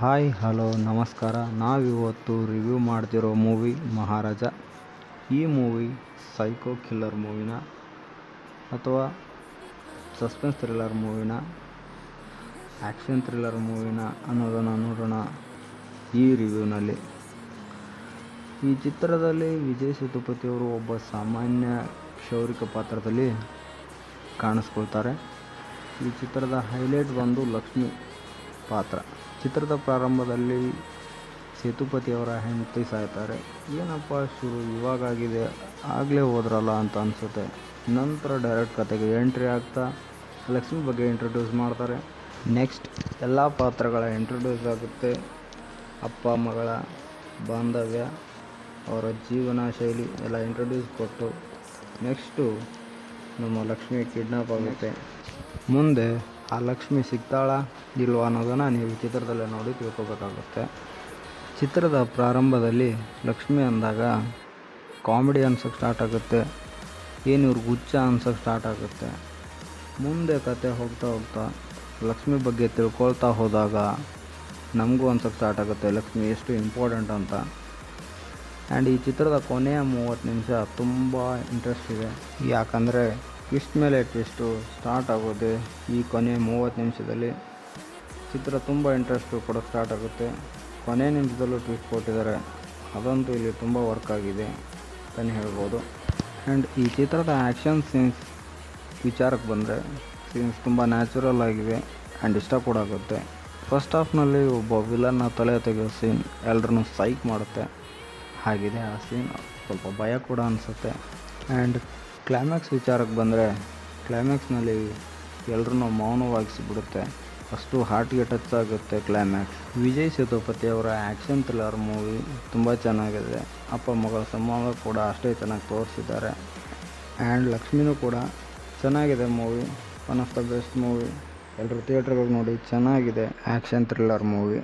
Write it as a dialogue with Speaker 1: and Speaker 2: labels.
Speaker 1: Hi, hello, ನಮಸ್ಕಾರ. ನಾವಿವತ್ತು review ಮಾಡ್ತಿರೋ ಮೂವಿ ಮಹಾರಾಜ. ಈ ಮೂವಿ ಸೈಕೋ ಕಿಲ್ಲರ್ ಮೂವಿನ ಅಥವಾ ಸಸ್ಪೆನ್ಸ್ ಥ್ರಿಲ್ಲರ್ ಮೂವಿನ, ಆ್ಯಕ್ಷನ್ ಥ್ರಿಲ್ಲರ್ ಮೂವಿನ ಅನ್ನೋದನ್ನು ನೋಡೋಣ ಈ ರಿವ್ಯೂನಲ್ಲಿ. ಈ ಚಿತ್ರದಲ್ಲಿ ವಿಜಯ್ ಸೇತುಪತಿಯವರು ಒಬ್ಬ ಸಾಮಾನ್ಯ ಕ್ಷೌರಿಕ ಪಾತ್ರದಲ್ಲಿ ಕಾಣಿಸ್ಕೊಳ್ತಾರೆ. ಈ ಚಿತ್ರದ ಹೈಲೈಟ್ ಬಂದು ಲಕ್ಷ್ಮಿ. ಪಾತ್ರ. ಚಿತ್ರದ ಪ್ರಾರಂಭದಲ್ಲಿ ಸೇತುಪತಿಯವರ ಹೆಂಡತಿ ಸಾಯ್ತಾರೆ. ಏನಪ್ಪ ಶುರು ಇವಾಗಾಗಿದೆ? ಆಗಲೇ ಹೋದ್ರಲ್ಲ ಅಂತ ಅನಿಸುತ್ತೆ. ನಂತರ ಡೈರೆಕ್ಟ್ ಕತೆಗೆ ಎಂಟ್ರಿ ಆಗ್ತಾ ಲಕ್ಷ್ಮಿ ಬಗ್ಗೆ ಇಂಟ್ರೊಡ್ಯೂಸ್ ಮಾಡ್ತಾರೆ. ನೆಕ್ಸ್ಟ್ ಎಲ್ಲ ಪಾತ್ರಗಳ ಇಂಟ್ರೊಡ್ಯೂಸ್ ಆಗುತ್ತೆ. ಅಪ್ಪ, ಮಗಳ, ಬಾಂಧವ್ಯ, ಅವರ ಜೀವನ ಶೈಲಿ ಎಲ್ಲ ಇಂಟ್ರೊಡ್ಯೂಸ್ ಕೊಟ್ಟು ನೆಕ್ಸ್ಟು ನಮ್ಮ ಲಕ್ಷ್ಮಿ ಕಿಡ್ನಾಪ್ ಆಗುತ್ತೆ. ಮುಂದೆ ಆ ಲಕ್ಷ್ಮಿ ಸಿಗ್ತಾಳ, ಇಲ್ವಾ ಅನ್ನೋದನ್ನು ನೀವು ಚಿತ್ರದಲ್ಲೇ ನೋಡಿ ತಿಳ್ಕೊಬೇಕಾಗುತ್ತೆ. ಚಿತ್ರದ ಪ್ರಾರಂಭದಲ್ಲಿ ಲಕ್ಷ್ಮಿ ಅಂದಾಗ ಕಾಮಿಡಿ ಅನ್ಸೋಕ್ಕೆ ಸ್ಟಾರ್ಟ್ ಆಗುತ್ತೆ. ಏನು ಇವ್ರಿಗೆ ಹುಚ್ಚ ಅನ್ಸೋಕ್ಕೆ ಸ್ಟಾರ್ಟ್ ಆಗುತ್ತೆ. ಮುಂದೆ ಕತೆ ಹೋಗ್ತಾ ಹೋಗ್ತಾ ಲಕ್ಷ್ಮಿ ಬಗ್ಗೆ ತಿಳ್ಕೊಳ್ತಾ ಹೋದಾಗ ನಮಗೂ ಅನ್ಸೋಕ್ಕೆ ಸ್ಟಾರ್ಟ್ ಆಗುತ್ತೆ, ಲಕ್ಷ್ಮಿ ಎಷ್ಟು ಇಂಪಾರ್ಟೆಂಟ್ ಅಂತ. ಆ್ಯಂಡ್ ಈ ಚಿತ್ರದ ಕೊನೆಯ ಮೂವತ್ತು ನಿಮಿಷ ತುಂಬ ಇಂಟ್ರೆಸ್ಟ್ ಇದೆ. ಯಾಕಂದರೆ ಟ್ವಿಸ್ಟ್ ಮೇಲೆ ಟ್ವಿಸ್ಟು ಸ್ಟಾರ್ಟ್ ಆಗೋದೆ ಈ ಕೊನೆ ಮೂವತ್ತು ನಿಮಿಷದಲ್ಲಿ. ಚಿತ್ರ ತುಂಬ ಇಂಟ್ರೆಸ್ಟು ಕೂಡ ಸ್ಟಾರ್ಟ್ ಆಗುತ್ತೆ. ಕೊನೆ ನಿಮಿಷದಲ್ಲೂ ಟ್ವಿಸ್ಟ್ ಕೊಟ್ಟಿದ್ದಾರೆ. ಅದಂತೂ ಇಲ್ಲಿ ತುಂಬ ವರ್ಕ್ ಆಗಿದೆ ಅಂತಲೇ ಹೇಳ್ಬೋದು. ಆ್ಯಂಡ್ ಈ ಚಿತ್ರದ ಆ್ಯಕ್ಷನ್ ಸೀನ್ಸ್ ವಿಚಾರಕ್ಕೆ ಬಂದರೆ ಸೀನ್ಸ್ ತುಂಬ ನ್ಯಾಚುರಲ್ ಆಗಿವೆ ಆ್ಯಂಡ್ ಇಷ್ಟ ಕೂಡ ಆಗುತ್ತೆ. ಫಸ್ಟ್ ಹಾಫ್ನಲ್ಲಿ ಒಬ್ಬ ವಿಲನ್ನ ತಲೆ ತೆಗೆಯೋ ಸೀನ್ ಎಲ್ಲರನ್ನೂ ಸೈಕ್ ಮಾಡುತ್ತೆ. ಆಗಿದೆ ಆ ಸೀನ್ ಸ್ವಲ್ಪ ಭಯ ಕೂಡ ಅನಿಸುತ್ತೆ. ಆ್ಯಂಡ್ ಕ್ಲೈಮ್ಯಾಕ್ಸ್ ವಿಚಾರಕ್ಕೆ ಬಂದರೆ ಕ್ಲೈಮ್ಯಾಕ್ಸ್ನಲ್ಲಿ ಎಲ್ಲರೂ ಮೌನವಾಗಿಸಿಬಿಡುತ್ತೆ. ಅಷ್ಟು ಹಾರ್ಟ್ಗೆ ಟಚ್ ಆಗುತ್ತೆ ಕ್ಲೈಮ್ಯಾಕ್ಸ್ ವಿಜಯ್ ಸೇತುಪತಿ ಅವರ ಆ್ಯಕ್ಷನ್ ಥ್ರಿಲ್ಲರ್ ಮೂವಿ ತುಂಬ ಚೆನ್ನಾಗಿದೆ. ಅಪ್ಪ ಮಗಳ ಸಂಬಂಧ ಕೂಡ ಅಷ್ಟೇ ಚೆನ್ನಾಗಿ ತೋರಿಸಿದ್ದಾರೆ. ಆ್ಯಂಡ್ ಲಕ್ಷ್ಮಿನೂ ಕೂಡ ಚೆನ್ನಾಗಿದೆ movie one of the best movie ಎಲ್ಲರೂ ಥಿಯೇಟ್ರ್ಗಳು ನೋಡಿ ಚೆನ್ನಾಗಿದೆ ಆ್ಯಕ್ಷನ್ ಥ್ರಿಲ್ಲರ್ ಮೂವಿ